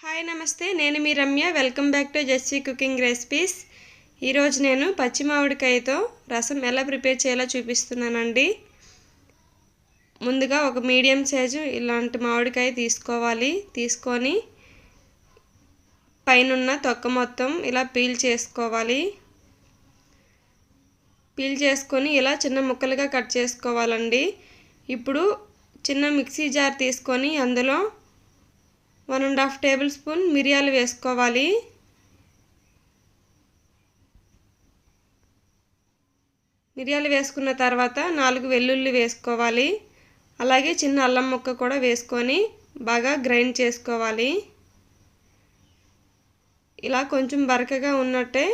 Hi నమస్తే. నేను మీ Ramya. Welcome back to Jessie cooking recipes. ఈరోజు నేను పచ్చి మామిడికాయతో రసం ఎలా ప్రిపేర్ చేయాలో చూపిస్తున్నానండి. ముందుగా ఒక మీడియం సైజు ఇలాంటి మామిడికాయ తీసుకోవాలి. తీసుకొని పైనున్న తొక్క మొత్తం ఇలా పీల్ చేసుకోవాలి. పీల్ చేసుకొని ఇలా చిన్న ముక్కలుగా కట్ చేసుకోవాలండి. ఇప్పుడు చిన్న మిక్సీ జార్ తీసుకొని అందులో one and half table spoon మిరియాలు వేసుకోవాలి. మిరియాలు వేసుకున్న తర్వాత నాలుగు వెల్లుల్లి వేసుకోవాలి. అలాగే చిన్న అల్లం ముక్క కూడా వేసుకొని బాగా గ్రైండ్ చేసుకోవాలి. ఇలా కొంచెం బరకగా ఉన్నట్టే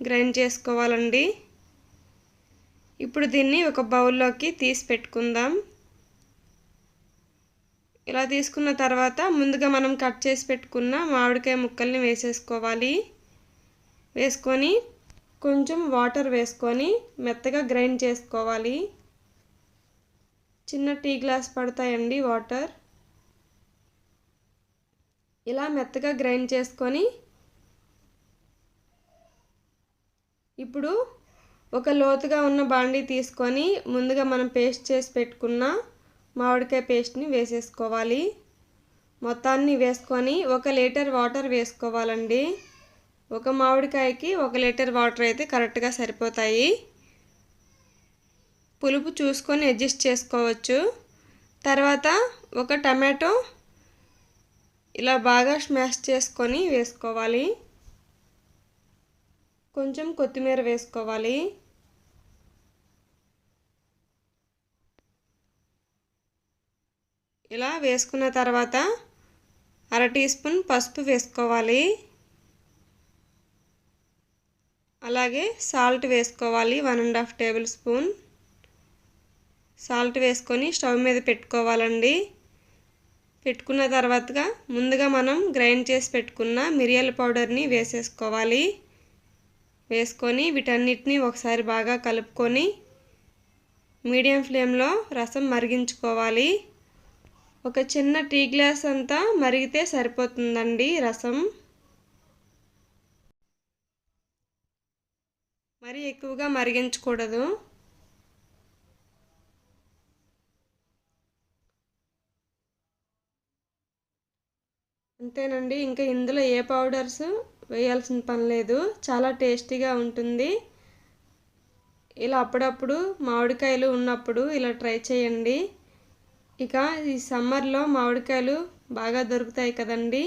గ్రైండ్ చేసుకోవాలండి. ఇప్పుడు దీన్ని ఒక బౌల్లోకి తీసి పెట్టుకుందాం. ఇలా తీసుకున్న తర్వాత ముందుగా మనం కట్ చేసి పెట్టుకున్న మామిడికాయ ముక్కల్ని వేసేసుకోవాలి. వేసుకొని కొంచెం వాటర్ వేసుకొని మెత్తగా గ్రైండ్ చేసుకోవాలి. చిన్న టీ గ్లాస్ పడతాయండి వాటర్. ఇలా మెత్తగా గ్రైండ్ చేసుకొని ఇప్పుడు ఒక లోతుగా ఉన్న బాండీ తీసుకొని ముందుగా మనం పేస్ట్ చేసి పెట్టుకున్న మామిడికాయ పేస్ట్ని వేసేసుకోవాలి. మొత్తాన్ని వేసుకొని ఒక లీటర్ వాటర్ వేసుకోవాలండి. ఒక మామిడికాయకి ఒక లీటర్ వాటర్ అయితే కరెక్ట్గా సరిపోతాయి. పులుపు చూసుకొని అడ్జస్ట్ చేసుకోవచ్చు. తర్వాత ఒక టమాటో ఇలా బాగా స్మాష్ చేసుకొని వేసుకోవాలి. కొంచెం కొత్తిమీర వేసుకోవాలి. ఇలా వేసుకున్న తర్వాత అర టీ స్పూన్ పసుపు వేసుకోవాలి. అలాగే సాల్ట్ వేసుకోవాలి one and half table spoon. Salt వేసుకొని స్టవ్ మీద పెట్టుకోవాలండి. పెట్టుకున్న తర్వాతగా ముందుగా మనం గ్రైండ్ చేసి పెట్టుకున్న మిరియాల పౌడర్ని వేసేసుకోవాలి. వేసుకొని వీటన్నిటిని ఒకసారి బాగా కలుపుకొని మీడియం ఫ్లేమ్లో రసం మరిగించుకోవాలి. ఒక చిన్న టీ గ్లాస్ అంతా మరిగితే సరిపోతుందండి రసం. మరి ఎక్కువగా మరిగించకూడదు. అంతేనండి ఇంకా ఇందులో ఏ పౌడర్స్ వేయాల్సిన పని లేదు. చాలా టేస్టీగా ఉంటుంది. ఇలా అప్పుడప్పుడు మామిడికాయలు ఉన్నప్పుడు ఇలా ట్రై చేయండి. ఇక ఈ సమ్మర్లో మామిడికాయలు బాగా దొరుకుతాయి కదండి.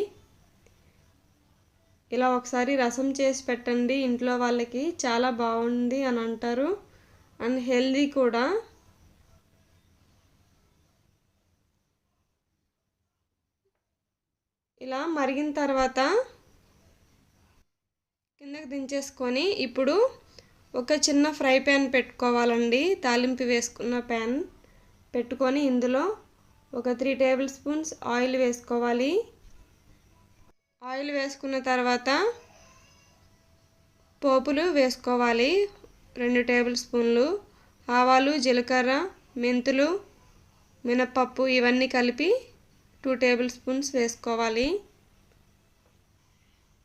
ఇలా ఒకసారి రసం చేసి పెట్టండి. ఇంట్లో వాళ్ళకి చాలా బాగుంది అని అంటారు. అండ్ హెల్దీ కూడా. ఇలా మరిగిన తర్వాత కిందకి దించేసుకొని ఇప్పుడు ఒక చిన్న ఫ్రై ప్యాన్ పెట్టుకోవాలండి. తాలింపు వేసుకున్న ప్యాన్. పెట్టుకొని ఇందులో ఒక త్రీ టేబుల్ స్పూన్స్ ఆయిల్ వేసుకోవాలి. ఆయిల్ వేసుకున్న తర్వాత పోపులు వేసుకోవాలి. రెండు టేబుల్ స్పూన్లు ఆవాలు జీలకర్ర మెంతులు మినప్పప్పు ఇవన్నీ కలిపి టూ టేబుల్ స్పూన్స్ వేసుకోవాలి.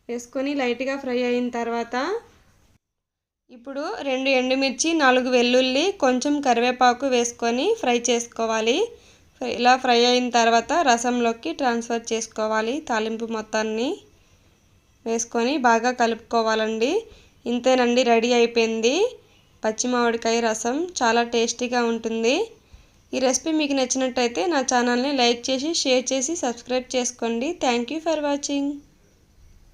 వేసుకొని లైట్గా ఫ్రై అయిన తర్వాత ఇప్పుడు రెండు ఎండుమిర్చి నాలుగు వెల్లుల్లి కొంచెం కరివేపాకు వేసుకొని ఫ్రై చేసుకోవాలి. ఇలా ఫ్రై అయిన తర్వాత రసంలోకి ట్రాన్స్ఫర్ చేసుకోవాలి తాలింపు మొత్తాన్ని. వేసుకొని బాగా కలుపుకోవాలండి. ఇంతేనండి రెడీ అయిపోయింది. పచ్చి మామిడికాయ రసం చాలా టేస్టీగా ఉంటుంది. ఈ రెసిపీ మీకు నచ్చినట్టయితే నా ఛానల్ని లైక్ చేసి షేర్ చేసి సబ్స్క్రైబ్ చేసుకోండి. Thank you for watching.